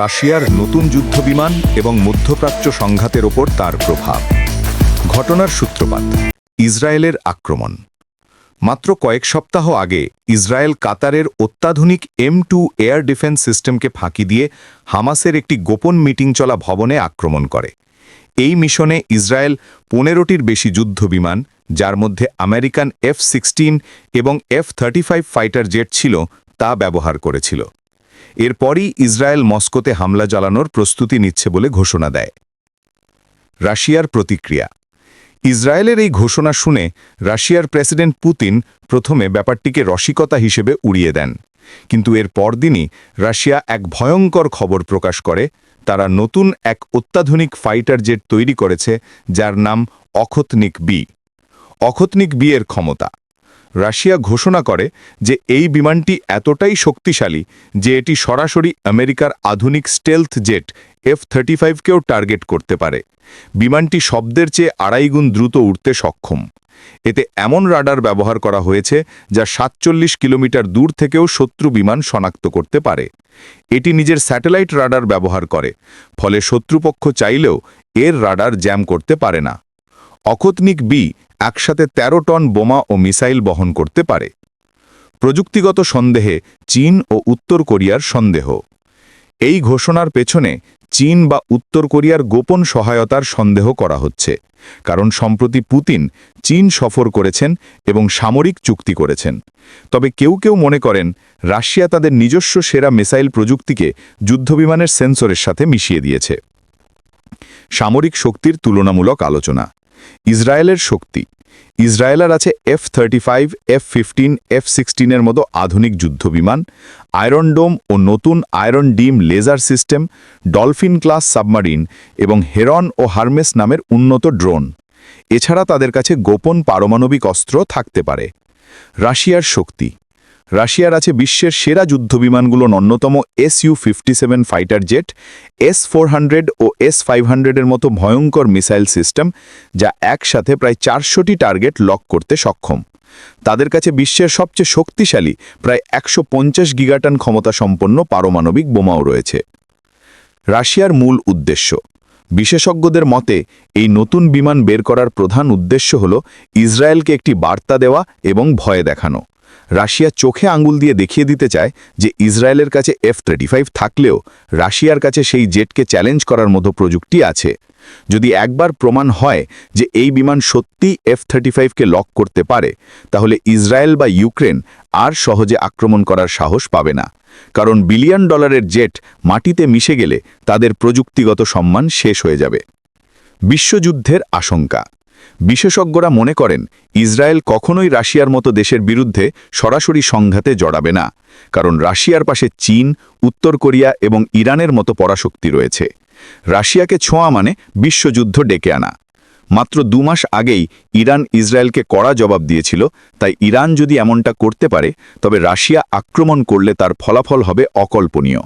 রাশিয়ার নতুন যুদ্ধবিমান এবং মধ্যপ্রাচ্য সংঘাতের ওপর তার প্রভাব। ঘটনার সূত্রপাত, ইসরায়েলের আক্রমণ। মাত্র কয়েক সপ্তাহ আগে ইসরায়েল কাতারের অত্যাধুনিক এম টু এয়ার ডিফেন্স সিস্টেমকে ফাঁকি দিয়ে হামাসের একটি গোপন মিটিং চলা ভবনে আক্রমণ করে। এই মিশনে ইসরায়েল পনেরোটির বেশি যুদ্ধবিমান, যার মধ্যে আমেরিকান এফ সিক্সটিন এবং F thirty five fighter jet ছিল, তা ব্যবহার করেছিল। এরপরই ইসরায়েল মস্কোতে হামলা চালানোর প্রস্তুতি নিচ্ছে বলে ঘোষণা দেয়। রাশিয়ার প্রতিক্রিয়া। ইসরায়েলের এই ঘোষণা শুনে রাশিয়ার প্রেসিডেন্ট পুতিন প্রথমে ব্যাপারটিকে রসিকতা হিসেবে উড়িয়ে দেন। কিন্তু এর পরদিনই রাশিয়া এক ভয়ঙ্কর খবর প্রকাশ করে। তারা নতুন এক অত্যাধুনিক ফাইটার জেট তৈরি করেছে, যার নাম অখতনিক বি। অখতনিক বি এর ক্ষমতা। রাশিয়া ঘোষণা করে যে এই বিমানটি এতটাই শক্তিশালী যে এটি সরাসরি আমেরিকার আধুনিক স্টেলথ জেট এফ থার্টি ফাইভকেও টার্গেট করতে পারে। বিমানটি শব্দের চেয়ে আড়াই গুণ দ্রুত উঠতে সক্ষম। এতে এমন রাডার ব্যবহার করা হয়েছে যা সাতচল্লিশ কিলোমিটার দূর থেকেও শত্রু বিমান শনাক্ত করতে পারে। এটি নিজের স্যাটেলাইট রাডার ব্যবহার করে, ফলে শত্রুপক্ষ চাইলেও এর রাডার জ্যাম করতে পারে না। অকতনিক বি একসাথে ১৩ টন বোমা ও মিসাইল বহন করতে পারে। প্রযুক্তিগত সন্দেহে চীন ও উত্তর কোরিয়ার সন্দেহ। এই ঘোষণার পেছনে চীন বা উত্তর কোরিয়ার গোপন সহায়তার সন্দেহ করা হচ্ছে, কারণ সম্প্রতি পুতিন চীন সফর করেছেন এবং সামরিক চুক্তি করেছেন। তবে কেউ কেউ মনে করেন, রাশিয়া তাদের নিজস্ব সেরা মিসাইল প্রযুক্তিকে যুদ্ধবিমানের সেন্সরের সাথে মিশিয়ে দিয়েছে। সামরিক শক্তির তুলনামূলক আলোচনা। ইসরায়েলের শক্তি। ইসরায়েলের আছে F thirty five F fifteen F সিক্সটিনের মতো আধুনিক যুদ্ধবিমান আয়রন ডোম ও নতুন iron dome laser system dolphin class submarine এবং হেরন ও হারমেস নামের উন্নত ড্রোন এছাড়া তাদের কাছে গোপন পারমাণবিক অস্ত্র থাকতে পারে। রাশিয়ার শক্তি। রাশিয়ার আছে বিশ্বের সেরা যুদ্ধবিমানগুলোর অন্যতম S U fifty seven fighter jet S four ও এস ফাইভ হান্ড্রেডের মতো ভয়ঙ্কর মিসাইল সিস্টেম, যা একসাথে প্রায় চারশোটি টার্গেট লক করতে সক্ষম। তাদের কাছে বিশ্বের সবচেয়ে শক্তিশালী প্রায় একশো পঞ্চাশ গিগাটন ক্ষমতা সম্পন্ন পারমাণবিক বোমাও রয়েছে। রাশিয়ার মূল উদ্দেশ্য। বিশেষজ্ঞদের মতে, এই নতুন বিমান বের করার প্রধান উদ্দেশ্য হল ইসরায়েলকে একটি বার্তা দেওয়া এবং ভয় দেখানো। রাশিয়া চোখে আঙ্গুল দিয়ে দেখিয়ে দিতে চায় যে ইসরায়েলের কাছে এফ থার্টি থাকলেও রাশিয়ার কাছে সেই জেটকে চ্যালেঞ্জ করার মতো প্রযুক্তি আছে। যদি একবার প্রমাণ হয় যে এই বিমান সত্যি এফ থার্টি ফাইভকে লক করতে পারে, তাহলে ইসরায়েল বা ইউক্রেন আর সহজে আক্রমণ করার সাহস পাবে না। কারণ বিলিয়ন ডলারের জেট মাটিতে মিশে গেলে তাদের প্রযুক্তিগত সম্মান শেষ হয়ে যাবে। বিশ্বযুদ্ধের আশঙ্কা। বিশেষজ্ঞরা মনে করেন, ইসরায়েল কখনোই রাশিয়ার মতো দেশের বিরুদ্ধে সরাসরি সংঘাতে জড়াবে না, কারণ রাশিয়ার পাশে চীন, উত্তর কোরিয়া এবং ইরানের মতো পরাশক্তি রয়েছে। রাশিয়াকে ছোঁয়া মানে বিশ্বযুদ্ধ ডেকে আনা। মাত্র দু মাস আগেই ইরান ইসরায়েলকে কড়া জবাব দিয়েছিল, তাই ইরান যদি এমনটা করতে পারে, তবে রাশিয়া আক্রমণ করলে তার ফলাফল হবে অকল্পনীয়।